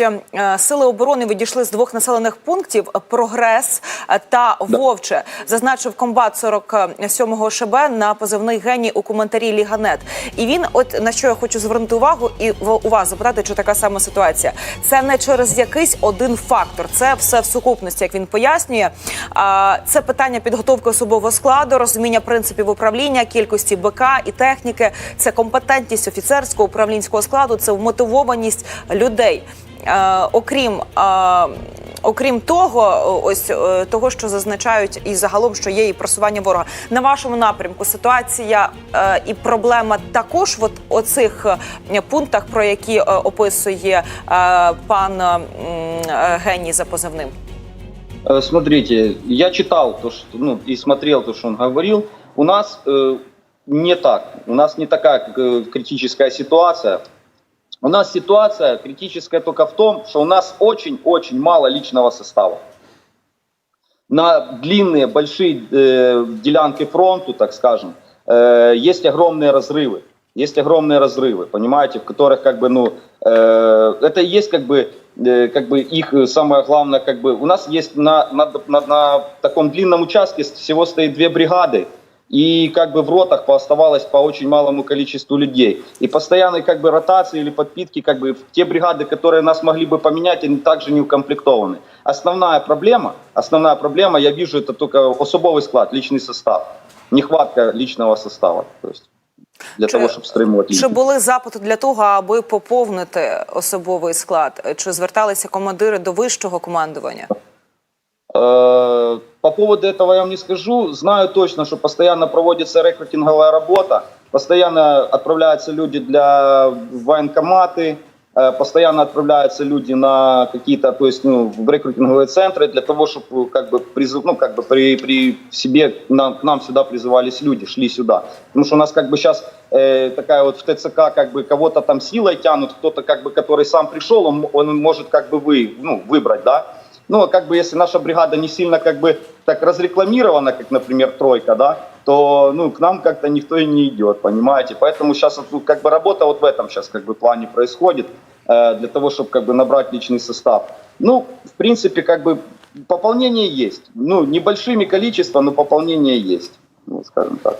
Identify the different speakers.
Speaker 1: Е, Сили оборони відійшли з двох населених пунктів Прогрес е, та Вовче. Зазначив комбат 47-го ШБ на позивний геній у коментарі Ліганет. І він, от на що я хочу звернути увагу, і у вас запитати, чи така сама ситуація. Це не через якийсь один фактор, це все в сукупності, як він пояснює. Це питання підготовки особового складу, розуміння принципів управління, кількості БК і техніки, це компетентність офіцерського управлінського складу, це вмотивованість людей. Е, окрім е, окрім того, ось е, того, що зазначають і загалом, що є і просування ворога на вашому напрямку. Ситуація е, і проблема також в от оцих е, пунктах, про які е, описує е, пан е, м, е, геній за позивним.
Speaker 2: Э, Смотрите, я читал то, что, ну, и смотрел то, что он говорил. У нас э, не так. У нас не такая э, критическая ситуация. У нас ситуация критическая только в том, что у нас очень-очень мало личного состава. На длинные, большие э, делянки фронту, так скажем, э, есть огромные разрывы. Есть огромные разрывы, понимаете, в которых как бы, ну, э, это есть как бы, э, как бы их э, самое главное, как бы, у нас есть на, на, на, на таком длинном участке всего стоит две бригады, и как бы в ротах пооставалось по очень малому количеству людей. И постоянной как бы ротации или подпитки, как бы те бригады, которые нас могли бы поменять, они также не укомплектованы. Основная проблема, основная проблема, я вижу, это только особовый склад, личный состав. Нехватка личного состава. То есть для
Speaker 1: Чи-
Speaker 2: того, щоб стримувати.
Speaker 1: Чи були запити для того, аби поповнити особовий склад? Чи зверталися командири до вищого командування?
Speaker 2: Э, По поводу этого я вам не скажу. Знаю точно, что постоянно проводится рекрутинговая работа, постоянно отправляются люди для военкоматы, э, постоянно отправляются люди на какие-то, то есть, ну, в рекрутинговые центры для того, чтобы как бы призыв, ну, как бы при, при себе нам, к нам сюда призывались люди, шли сюда. Потому что у нас как бы сейчас э, такая вот в ТЦК как бы кого-то там силой тянут, кто-то как бы, который сам пришел, он, он может как бы вы, ну, выбрать, да, ну, как бы, если наша бригада не сильно как бы так разрекламирована, как, например, тройка, да, то, ну, к нам как-то никто и не идет, понимаете? Поэтому сейчас ну, как бы работа вот в этом сейчас как бы плане происходит, э, для того, чтобы как бы набрать личный состав. Ну, в принципе, как бы пополнение есть. Ну, небольшими количеством, но пополнение есть, ну, скажем так.